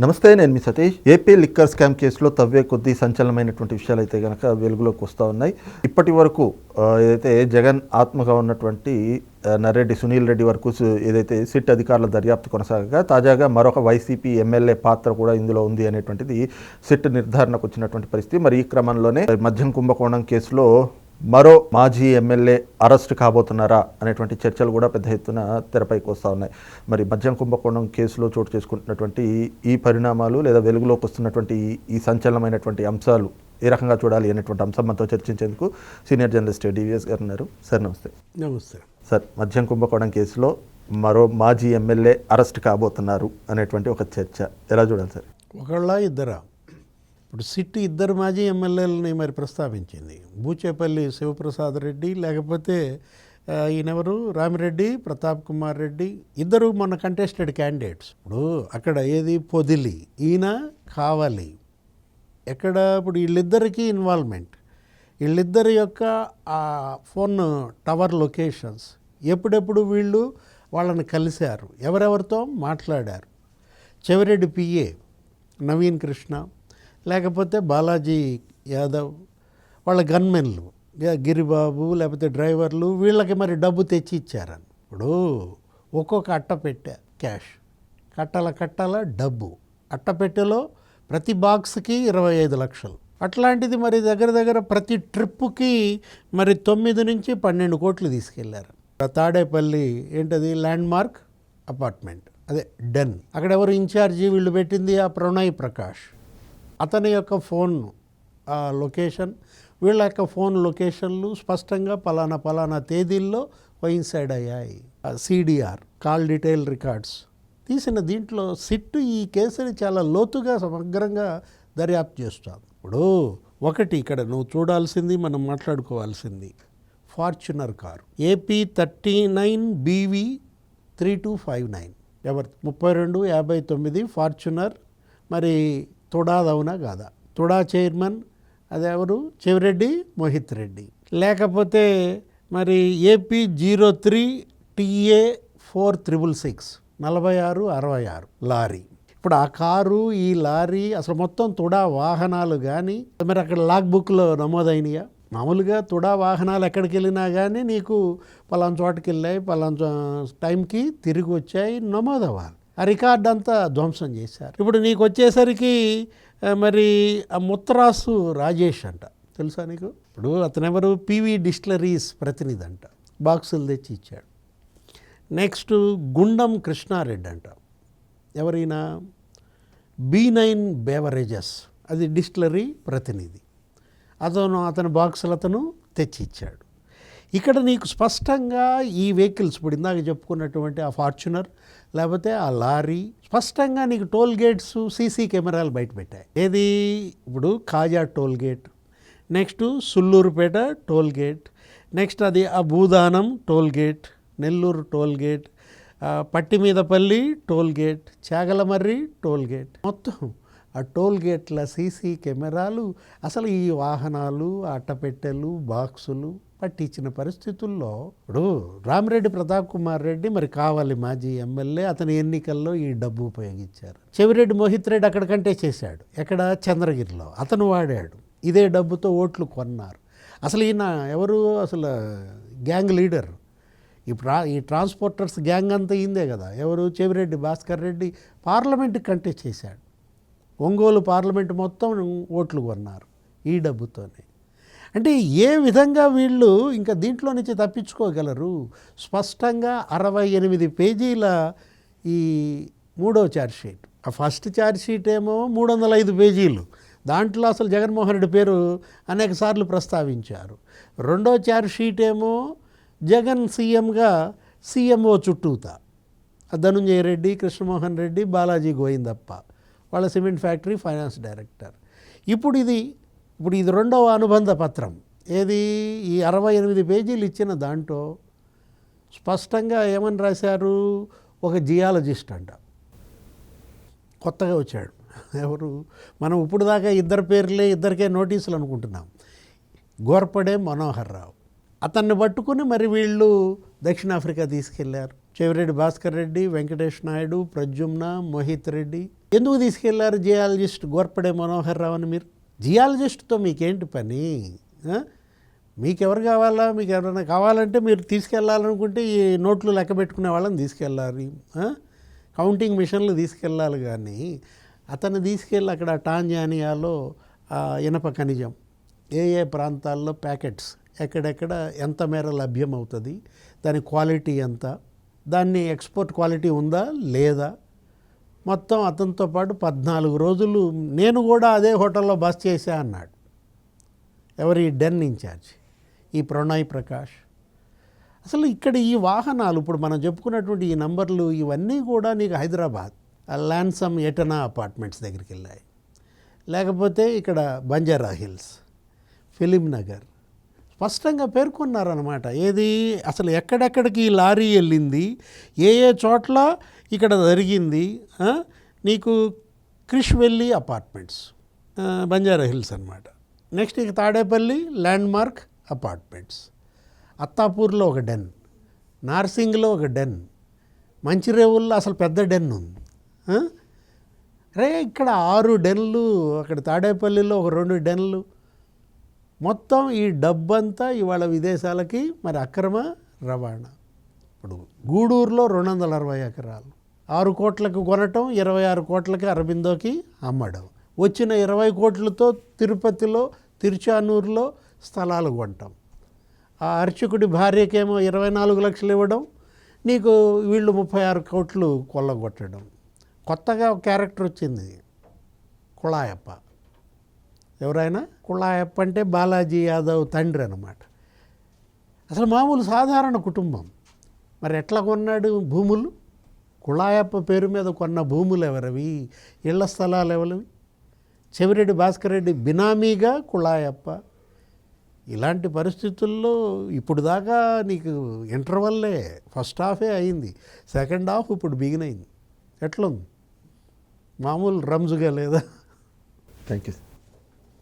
నమస్తే నేను మీ సతీష్. ఏపీ లిక్కర్ స్కామ్ కేసులో తవ్వే కొద్ది సంచలనమైనటువంటి విషయాలు అయితే కనుక వెలుగులోకి వస్తూ ఉన్నాయి. ఇప్పటి వరకు ఏదైతే జగన్ ఆత్మగా ఉన్నటువంటి ఆ, సునీల్ రెడ్డి వరకు ఏదైతే సిట్ అధికారుల దర్యాప్తు కొనసాగగా తాజాగా మరొక వైసీపీ ఎమ్మెల్యే పాత్ర కూడా ఇందులో ఉంది అనేటువంటిది సిట్ నిర్ధారణకు వచ్చినటువంటి పరిస్థితి. మరి ఈ క్రమంలోనే మద్యం కుంభకోణం కేసులో మరో మాజీ ఎమ్మెల్యే అరెస్ట్ కాబోతున్నారా అనేటువంటి చర్చలు కూడా పెద్ద ఎత్తున తెరపైకి వస్తూ ఉన్నాయి. మరి మద్యం కుంభకోణం కేసులో చోటు చేసుకుంటున్నటువంటి ఈ- పరిణామాలు లేదా వెలుగులోకి వస్తున్నటువంటి ఈ- ఈ సంచలనమైనటువంటి అంశాలు ఏ రకంగా చూడాలి అనేటువంటి అంశం మనతో చర్చించేందుకు సీనియర్ జర్నలిస్ట్ డివిఎస్ గారు ఉన్నారు. సార్ నమస్తే. నమస్తే. సార్ మద్యం కుంభకోణం కేసులో మరో మాజీ ఎమ్మెల్యే అరెస్ట్ కాబోతున్నారు అనేటువంటి ఒక చర్చ. ఎలా చూడాలి సార్? ఒకళ్ళ ఇద్దరా? ఇప్పుడు సిట్ ఇద్దరు మాజీ ఎమ్మెల్యేలని మరి ప్రస్తావించింది. బూచేపల్లి శివప్రసాద్ రెడ్డి లేకపోతే ఈయనెవరు? రామిరెడ్డి ప్రతాప్ కుమార్ రెడ్డి ఇద్దరు మొన్న కంటెస్టెడ్ క్యాండిడేట్స్ ఇప్పుడు అక్కడ ఏది? పొదిలి. ఈయన కావాలి. ఎక్కడ? ఇప్పుడు వీళ్ళిద్దరికీ ఇన్వాల్వ్మెంట్ వీళ్ళిద్దరి యొక్క ఆ ఫోన్ టవర్ లొకేషన్స్ ఎప్పుడెప్పుడు వీళ్ళు వాళ్ళని కలిశారు? ఎవరెవరితో మాట్లాడారు? చెవిరెడ్డి పిఏ నవీన్ కృష్ణ లేకపోతే బాలాజీ యాదవ్ వాళ్ళ గన్మెన్లు గిరిబాబు లేకపోతే డ్రైవర్లు వీళ్ళకి మరి డబ్బు తెచ్చి ఇచ్చారని. ఇప్పుడు ఒక్కొక్క అట్ట పెట్టా క్యాష్. కట్టాల కట్టాల డబ్బు. అట్టపెట్టెలో ప్రతి బాక్స్కి ఇరవై ఐదు లక్షలు. అట్లాంటిది మరి దగ్గర దగ్గర ప్రతి ట్రిప్పుకి మరి తొమ్మిది నుంచి పన్నెండు కోట్లు తీసుకెళ్ళారు. తాడేపల్లి ఏంటది? Landmark apartment. అదే డెన్. అక్కడ ఎవరు ఇన్ఛార్జి వీళ్ళు పెట్టింది? ఆ ప్రణయ్ ప్రకాష్. అతని యొక్క ఫోన్ లొకేషన్ వీళ్ళ యొక్క ఫోన్ లొకేషన్లు స్పష్టంగా పలానా పలానా తేదీల్లో కోయిన్సైడ్ అయ్యాయి. CDR call detail records. తీసిన దీంట్లో సిట్టు ఈ కేసుని చాలా లోతుగా సమగ్రంగా దర్యాప్తు చేస్తాను ఇప్పుడు ఒకటి ఇక్కడ నువ్వు చూడాల్సింది మనం మాట్లాడుకోవాల్సింది. Fortuner car AP thirty nine BV three two five nine. ఎవరి ముప్పై రెండు యాభై తొమ్మిది ఫార్చునర్. మరి తుడాదవునా కాదా? తుడా చైర్మన్ అదెవరు చెవిరెడ్డి మోహిత్ రెడ్డి. లేకపోతే మరి AP zero three TA four triple six నలభై ఆరు అరవై ఆరు లారీ. ఇప్పుడు ఆ కారు ఈ లారీ అసలు మొత్తం తుడా వాహనాలు కానీ మరి అక్కడ లాగ్ బుక్లో నమోదైనయా? మామూలుగా తుడా వాహనాలు ఎక్కడికి వెళ్ళినా కానీ నీకు పలానా చోటకి వెళ్ళాయి పలానా చో- టైంకి తిరిగి వచ్చాయి నమోదవ్వాలి. ఆ రికార్డ్ అంతా ధ్వంసం చేశారు. ఇప్పుడు నీకు వచ్చేసరికి మరి ఆ ముత్తరాసు రాజేష్ అంట. తెలుసా నీకు? ఇప్పుడు అతనెవరు? పీవీ డిస్టిలరీస్ ప్రతినిధి అంట. బాక్సులు తెచ్చి ఇచ్చాడు. నెక్స్ట్ గుండం కృష్ణారెడ్డి అంట. ఎవరైనా? B nine beverages. అది డిస్టిలరీ ప్రతినిధి. అతను అతని బాక్సులు అతను తెచ్చి ఇచ్చాడు. ఇక్కడ నీకు స్పష్టంగా ఈ వెహికల్స్ ఇప్పుడు ఇందాక చెప్పుకున్నటువంటి ఆ ఫార్చునర్ లేకపోతే ఆ లారీ స్పష్టంగా నీకు టోల్ గేట్స్ సీసీ కెమెరాలు బయట పెట్టాయి. ఏది? ఇప్పుడు Kaja toll gate next Sullurpeta toll gate next అది ఆ Bhudanam toll gate Nellore toll gate Pattimeedapalli toll gate Chagalamarri toll gate. మొత్తం ఆ టోల్ గేట్ల సీసీ కెమెరాలు అసలు ఈ వాహనాలు అట్టపెట్టెలు బాక్సులు పట్టించిన పరిస్థితుల్లో ఇప్పుడు రామిరెడ్డి ప్రతాప్ కుమార్ రెడ్డి మరి కావాలి మాజీ ఎమ్మెల్యే. అతని ఎన్నికల్లో ఈ డబ్బు ఉపయోగించారు. చెవిరెడ్డి మోహిత్ రెడ్డి అక్కడికంటే చేశాడు. ఎక్కడ? చంద్రగిరిలో. అతను వాడాడు. ఇదే డబ్బుతో ఓట్లు కొన్నారు. అసలు ఈయన ఎవరు? అసలు గ్యాంగ్ లీడర్. ఈ ప్రా ఈ ట్రాన్స్పోర్టర్స్ గ్యాంగ్ అంతా ఇందే కదా. ఎవరు? చెవిరెడ్డి భాస్కర్ రెడ్డి పార్లమెంట్ కంటే చేశాడు. ఒంగోలు పార్లమెంట్ మొత్తం ఓట్లు కొన్నారు ఈ డబ్బుతోనే. అంటే ఏ విధంగా వీళ్ళు ఇంకా దీంట్లో నుంచి తప్పించుకోగలరు? స్పష్టంగా అరవై ఎనిమిది పేజీల ఈ మూడో ఛార్జ్షీట్ ఆ ఫస్ట్ ఛార్జ్షీట్ ఏమో మూడు వందల ఐదు పేజీలు. దాంట్లో అసలు జగన్మోహన్ రెడ్డి పేరు అనేక సార్లు ప్రస్తావించారు. రెండో ఛార్జ్షీట్ ఏమో జగన్ సీఎంగా సీఎంఓ చుట్టూతా. ధనుంజయ రెడ్డి కృష్ణమోహన్ రెడ్డి బాలాజీ గోవిందప్ప వాళ్ళ సిమెంట్ ఫ్యాక్టరీ ఫైనాన్స్ డైరెక్టర్. ఇప్పుడు ఇది ఇప్పుడు ఇది రెండవ అనుబంధ పత్రం. ఏది? ఈ అరవై ఎనిమిది పేజీలు ఇచ్చిన దాంట్లో స్పష్టంగా ఏమని రాశారు? ఒక జియాలజిస్ట్ అంట. కొత్తగా వచ్చాడు. ఎవరు? మనం ఇప్పుడు దాకా ఇద్దరు పేర్లే ఇద్దరికే నోటీసులు అనుకుంటున్నాం. గోర్పడే మనోహర్ రావు అతన్ని పట్టుకుని మరి వీళ్ళు దక్షిణాఫ్రికా తీసుకెళ్ళారు. చెవిరెడ్డి భాస్కర్ రెడ్డి వెంకటేష్ నాయుడు ప్రద్యుమ్న మోహిత్ రెడ్డి. ఎందుకు తీసుకెళ్ళారు జియాలజిస్ట్ గోర్పడే మనోహర్ రావు అని మీరు? జియాలజిస్ట్తో మీకేంటి పని? మీకెవరు కావాలా? మీకు ఎవరైనా కావాలంటే మీరు తీసుకెళ్ళాలనుకుంటే ఈ నోట్లు లెక్క పెట్టుకునే వాళ్ళని తీసుకెళ్ళాలి. కౌంటింగ్ మిషన్లు తీసుకెళ్ళాలి కానీ అతన్ని తీసుకెళ్ళి అక్కడ టాంజానియాలో ఇనప ఖనిజం ఏ ఏ ప్రాంతాల్లో ప్యాకెట్స్ ఎక్కడెక్కడ ఎంత మేర లభ్యం అవుతుంది దాని క్వాలిటీ ఎంత దాన్ని ఎక్స్పోర్ట్ క్వాలిటీ ఉందా లేదా మొత్తం అతనితో పాటు పద్నాలుగు రోజులు నేను కూడా అదే హోటల్లో బస్ చేశా అన్నాడు. ఎవరి డెన్ ఇన్ఛార్జ్ ఈ ప్రణయ్ ప్రకాష్. అసలు ఇక్కడ ఈ వాహనాలు ఇప్పుడు మనం చెప్పుకున్నటువంటి ఈ నంబర్లు ఇవన్నీ కూడా నీకు హైదరాబాద్ ల్యాన్సమ్ ఎటనా అపార్ట్మెంట్స్ దగ్గరికి వెళ్ళాయి. లేకపోతే ఇక్కడ బంజారా హిల్స్ ఫిలిం నగర్. స్పష్టంగా పేర్కొన్నారనమాట ఏది? అసలు ఎక్కడెక్కడికి ఈ లారీ వెళ్ళింది? ఏ ఏ చోట్ల ఇక్కడ జరిగింది నీకు క్రిష్వెల్లి అపార్ట్మెంట్స్ బంజారా హిల్స్ అనమాట నెక్స్ట్ ఇక తాడేపల్లి ల్యాండ్ మార్క్ అపార్ట్మెంట్స్. అత్తాపూర్లో ఒక డెన్ నార్సింగ్లో ఒక డెన్ మంచిరేవుల్లో అసలు పెద్ద డెన్ ఉంది రే ఇక్కడ ఆరు డెన్లు అక్కడ తాడేపల్లిలో ఒక రెండు డెన్లు. మొత్తం ఈ డబ్బంతా ఇవాళ విదేశాలకి మరి అక్రమ రవాణా. ఇప్పుడు గూడూరులో రెండు వందల అరవై ఎకరాలు. ఆరు కోట్లకు కొనటం ఇరవై ఆరు కోట్లకి అరబిందోకి అమ్మడం. వచ్చిన ఇరవై కోట్లతో తిరుపతిలో తిరుచానూరులో స్థలాలు కొనటం ఆ అర్చకుడి భార్యకేమో ఇరవై నాలుగు లక్షలు ఇవ్వడం నీకు వీళ్ళు ముప్పై ఆరు కోట్లు కొల్లగొట్టడం. కొత్తగా ఒక క్యారెక్టర్ వచ్చింది కుళాయప్ప. ఎవరైనా? కుళాయప్ప అంటే బాలాజీ యాదవ్ తండ్రి అనమాట అసలు మామూలు సాధారణ కుటుంబం. మరి ఎట్లా కొన్నాడు భూములు? కుళాయప్ప పేరు మీద కొన్న భూములు ఎవరవి? ఇళ్ళ స్థలాలు ఎవరివి? చెవిరెడ్డి భాస్కర్ రెడ్డి బినామీగా కుళాయప్ప. ఇలాంటి పరిస్థితుల్లో ఇప్పుడు దాకా నీకు ఇంటర్వల్లే ఫస్ట్ హాఫే అయింది. సెకండ్ హాఫ్ ఇప్పుడు బిగిన్ అయింది ఎట్లుంది? మామూలు రమ్జుగా లేదా? Thank you